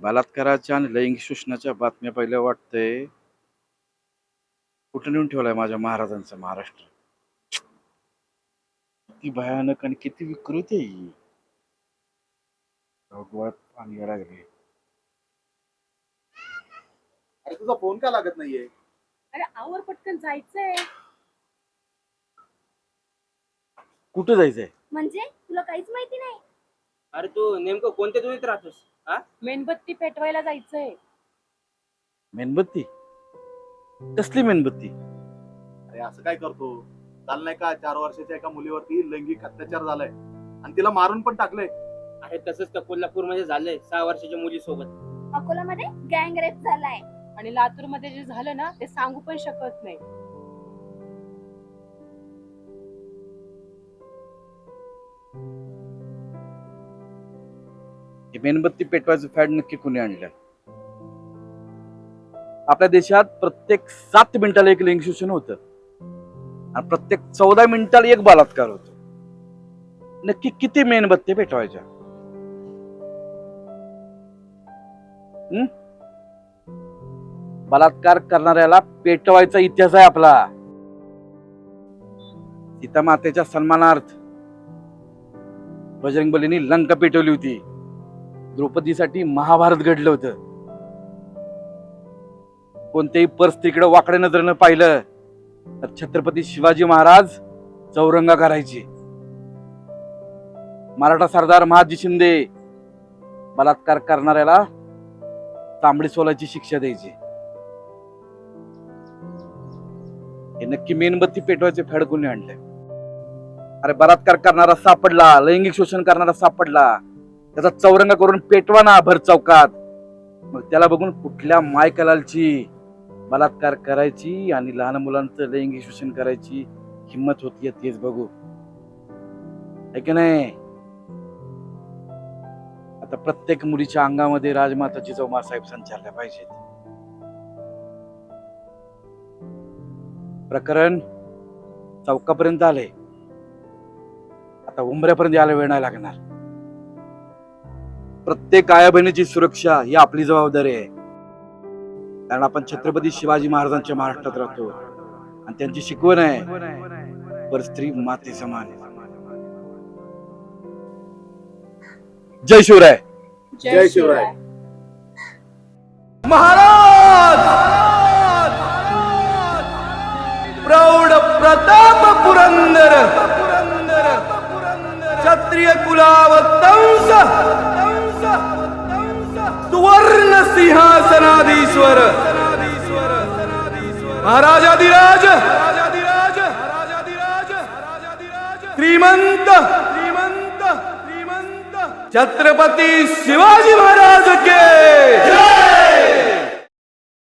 बलात्काराच्या आणि लैंगिक शोषणाच्या बातम्या पहिल्या वाटतंय. कुठं नेऊन ठेवलाय माझ्या महाराजांचा महाराष्ट्र? किती भयानक आणि किती विकृत आहे ही. राव, डोळ्यात पाणी यायला लागले. अरे तुझा फोन का लागत नाहीये? अरे आवर पटकन जायचंय. कुठं जायचंय? म्हणजे? तुला काहीच माहिती नाही? अरे तू नेमकं कोणत्या दुनीत राहतोस? मेणबत्ती पेटवायला जायचंय. मेणबत्ती? कसली मेणबत्ती? अरे असं काय करतो? काल नाही का? चार वर्षाच्या एका मुलीवरती लैंगिक अत्याचार झालाय. आणि तिला मारून पण टाकलंय. अरे तसंच त्या कोल्हापूरमध्ये झालंय सहा वर्षाच्या मुलीसोबत. अकोलामध्ये गँग रेप झालाय. आणि लातूरमध्ये जे झालं ना ते सांगू पण शकत नाही. मेणबत्ती पेटवायचं फॅड नक्की कुणी आणलं? आपल्या देशात प्रत्येक सात मिनिटाला एक लिंग शोषण होतं. आणि प्रत्येक चौदा मिनिटाला एक बलात्कार होतो. नक्की किती मेणबत्ती पेटवायच्या? बलात्कार करणाऱ्याला पेटवायचा इतिहास आहे आपला. सीता मातेच्या सन्मानार्थ बजरंग बलीनी लंका पेटवली होती. द्रौपदीसाठी महाभारत घडलं होतं. कोणत्याही परिस्थितीकडे वाकड्या नजरेनं पाहिलं तर छत्रपती शिवाजी महाराज चौरंगा करायचे. मराठा सरदार महाजी शिंदे बलात्कार करणाऱ्याला तांबडी सोलाची शिक्षा द्यायची. हे नक्की मेणबत्ती पेटवायचे फेड कोणी आणले अरे बलात्कार करणारा सापडला लैंगिक शोषण करणारा सापडला. त्याचा चौरंग करून पेटवा ना भर चौकात. मग त्याला बघून कुठल्या मायकलालची बलात्कार करायची आणि लहान मुलांचं लैंगिक शोषण करायची हिंमत होतीये तेच बघू. है की नाही? आता प्रत्येक मुलीच्या अंगामध्ये राजमाताची चौमार साहेब संचारल्या पाहिजेत. प्रकरण चौकापर्यंत आले आता उंबऱ्यापर्यंत यायला वेळ नाही लागणार. प्रत्येक आया बहिणीची सुरक्षा ही आपली जबाबदारी आहे. कारण आपण छत्रपती शिवाजी महाराजांच्या महाराष्ट्रात राहतो. आणि त्यांची शिकवण आहे पर स्त्री माते समान जय शिवराय. जय शिवराय. प्रौढ प्रताप पुरंदर. क्षत्रिय कुलावतंस सिंहासनाधीश्वर। महाराजाधिराज श्रीमंत श्रीमंत श्रीमंत। छत्रपती शिवाजी महाराज के।